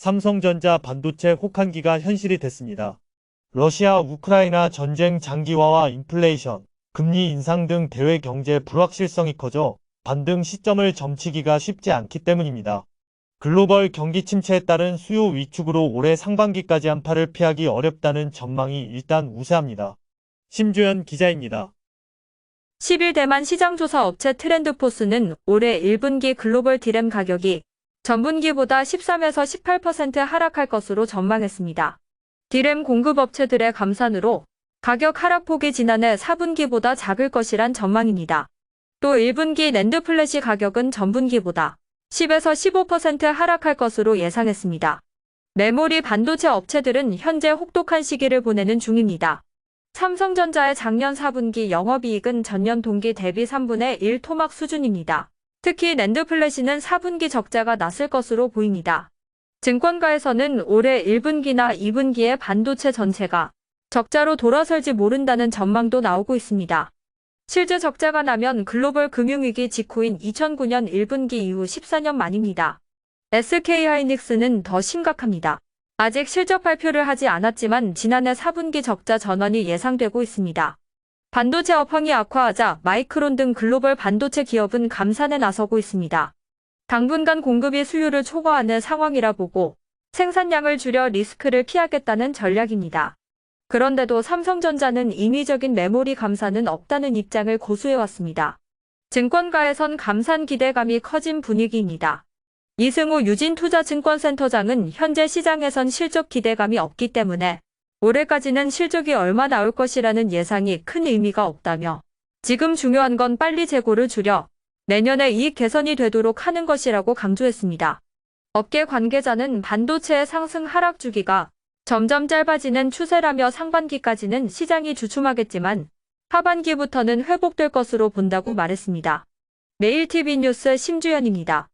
삼성전자 반도체 혹한기가 현실이 됐습니다. 러시아 우크라이나 전쟁 장기화와 인플레이션, 금리 인상 등 대외 경제 불확실성이 커져 반등 시점을 점치기가 쉽지 않기 때문입니다. 글로벌 경기 침체에 따른 수요 위축으로 올해 상반기까지 한파를 피하기 어렵다는 전망이 일단 우세합니다. 심주연 기자입니다. 10일 대만 시장조사 업체 트렌드포스는 올해 1분기 글로벌 디램 가격이 전분기보다 13에서 18% 하락할 것으로 전망했습니다. 디램 공급 업체들의 감산으로 가격 하락폭이 지난해 4분기보다 작을 것이란 전망입니다. 또 1분기 랜드 플래시 가격은 전분기보다 10에서 15% 하락할 것으로 예상했습니다. 메모리 반도체 업체들은 현재 혹독한 시기를 보내는 중입니다. 삼성전자의 작년 4분기 영업이익은 전년 동기 대비 3분의 1 토막 수준입니다. 특히 랜드 플래시는 4분기 적자가 났을 것으로 보입니다. 증권가에서는 올해 1분기나 2분기에 반도체 전체가 적자로 돌아설지 모른다는 전망도 나오고 있습니다. 실제 적자가 나면 글로벌 금융위기 직후인 2009년 1분기 이후 14년 만입니다. SK하이닉스는 더 심각합니다. 아직 실적 발표를 하지 않았지만 지난해 4분기 적자 전환이 예상되고 있습니다. 반도체 업황이 악화하자 마이크론 등 글로벌 반도체 기업은 감산에 나서고 있습니다. 당분간 공급이 수요를 초과하는 상황이라 보고 생산량을 줄여 리스크를 피하겠다는 전략입니다. 그런데도 삼성전자는 인위적인 메모리 감산은 없다는 입장을 고수해왔습니다. 증권가에선 감산 기대감이 커진 분위기입니다. 이승우 유진투자증권센터장은 현재 시장에선 실적 기대감이 없기 때문에 올해까지는 실적이 얼마 나올 것이라는 예상이 큰 의미가 없다며 지금 중요한 건 빨리 재고를 줄여 내년에 이익 개선이 되도록 하는 것이라고 강조했습니다. 업계 관계자는 반도체의 상승 하락 주기가 점점 짧아지는 추세라며 상반기까지는 시장이 주춤하겠지만 하반기부터는 회복될 것으로 본다고 말했습니다. 매일 TV 뉴스 심주연입니다.